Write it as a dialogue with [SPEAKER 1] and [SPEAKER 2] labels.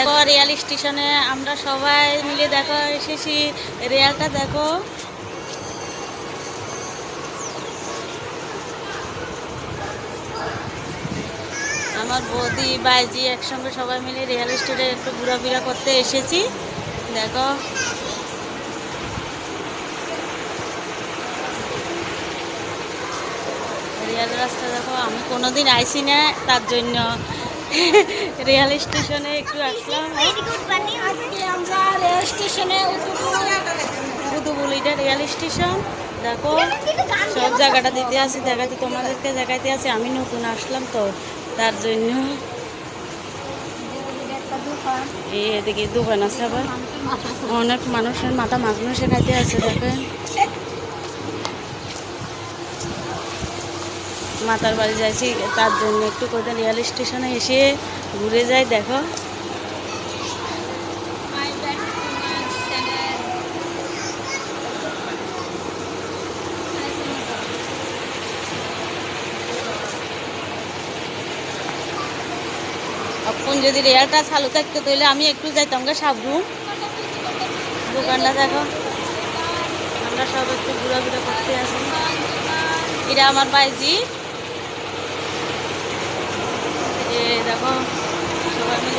[SPEAKER 1] দেখো রেল স্টেশনে আমরা সবাই মিলে দেখো, এসেছি। রেলটা দেখো। আমার বৌদি, বাইজি একসঙ্গে সবাই মিলে রিয়েল এস্টেটে একটু ঘোরাফেরা করতে এসেছি। দেখো। রিয়াল রাস্তা দেখো, আমি কোনোদিন আইসি না তার জন্য। রিয়াল স্টেশনে একটু আসলাম।
[SPEAKER 2] রেল স্টেশনে।
[SPEAKER 1] রেল দেখো, সব জায়গাটা দিতে আসি দেখাতে তোমাদেরকে, দেখাইতে আসি। আমি নতুন আসলাম তো, তার জন্য। এই এদিকে দোকান আছে আবার। অনেক মানুষের মাথা মাগনো শেখাইতে আছে, দেখেন। মাতার বাড়ি যাইছি তার জন্য একটু কোথায় রেল স্টেশনে এসে ঘুরে যাই, দেখো। এখন যদি রেলটা চালু থাকতো তাহলে আমি একটু যাইতাম গা, সাবরু। দোকানটা দেখো। আমরা সব একটু ঘোরাঘুরা করতে আসি। এটা আমার বাইজি দেখো সবাই মিলে